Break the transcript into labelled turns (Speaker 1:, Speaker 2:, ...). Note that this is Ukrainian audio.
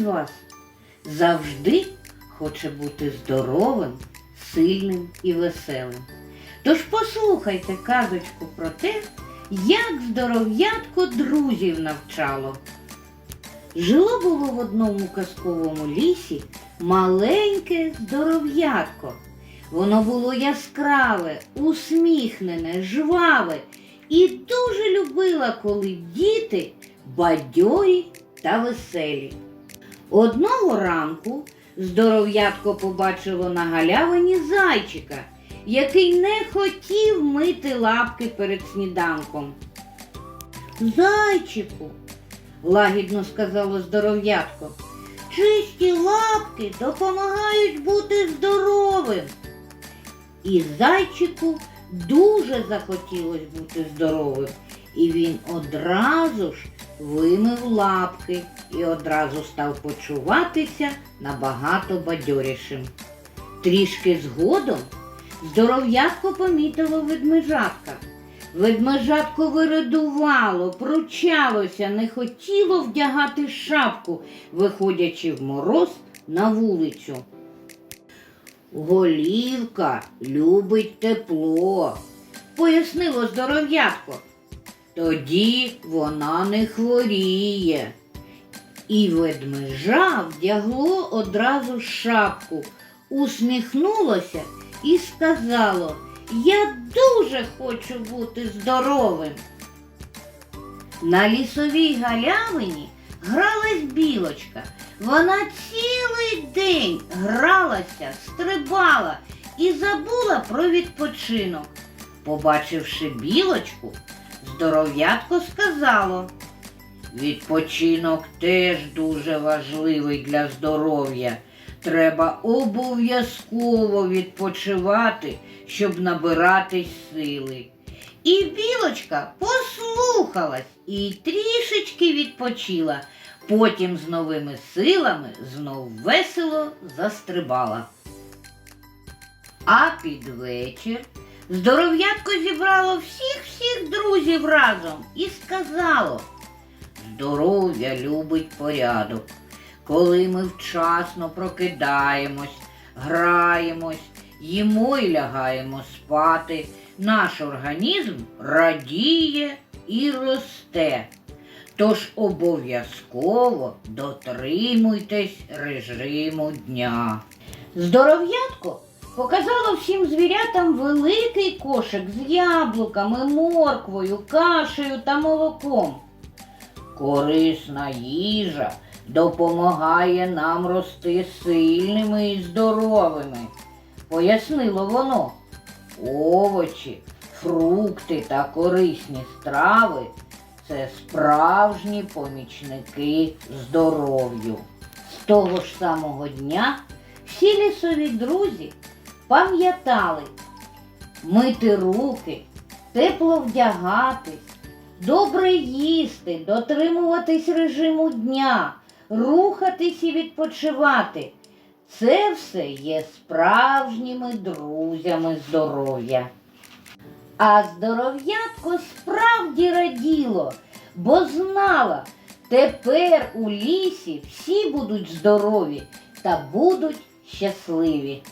Speaker 1: з вас завжди хоче бути здоровим, сильним і веселим. Тож послухайте казочку про те, як здоров'ятко друзів навчало. Жило було в одному казковому лісі маленьке здоров'ятко. Воно було яскраве, усміхнене, жваве і дуже любила, коли діти бадьорі та веселі. Одного ранку здоров'ятко побачило на галявині зайчика, який не хотів мити лапки перед сніданком. Зайчику, лагідно сказало здоров'ятко, чисті лапки допомагають бути здоровим. І зайчику дуже захотілося бути здоровим, і він одразу ж вимив лапки і одразу став почуватися набагато бадьорішим. Трішки згодом здоров'ятко помітило ведмежатка. Ведмежатко вирадувало, пручалося, не хотіло вдягати шапку, виходячи в мороз на вулицю. Голівка любить тепло, пояснило здоров'ятко. Тоді вона не хворіє. І ведмежа вдягло одразу шапку, усміхнулося і сказало, я дуже хочу бути здоровим. На лісовій галявині гралась білочка. Вона цілий день гралася, стрибала і забула про відпочинок. Побачивши білочку, здоров'ятко сказало. Відпочинок теж дуже важливий для здоров'я. Треба обов'язково відпочивати, щоб набиратись сили. І білочка послухалась і трішечки відпочила, потім з новими силами знов весело застрибала. А під вечір здоров'ятко зібрало всіх-всіх друзів разом і сказало Здоров'я любить порядок. Коли ми вчасно прокидаємось, граємось, їмо і лягаємо спати, наш організм радіє і росте. Тож обов'язково дотримуйтесь режиму дня. Здоров'ятко показало всім звірятам великий кошик з яблуками, морквою, кашею та молоком. Корисна їжа допомагає нам рости сильними і здоровими, пояснило воно. Овочі, фрукти та корисні страви це справжні помічники здоров'ю. З того ж самого дня всі лісові друзі пам'ятали мити руки, тепло вдягатись, добре їсти, дотримуватись режиму дня, рухатись і відпочивати. Це все є справжніми друзями здоров'я. А здоров'ятко справді раділо, бо знала, тепер у лісі всі будуть здорові та будуть щасливі.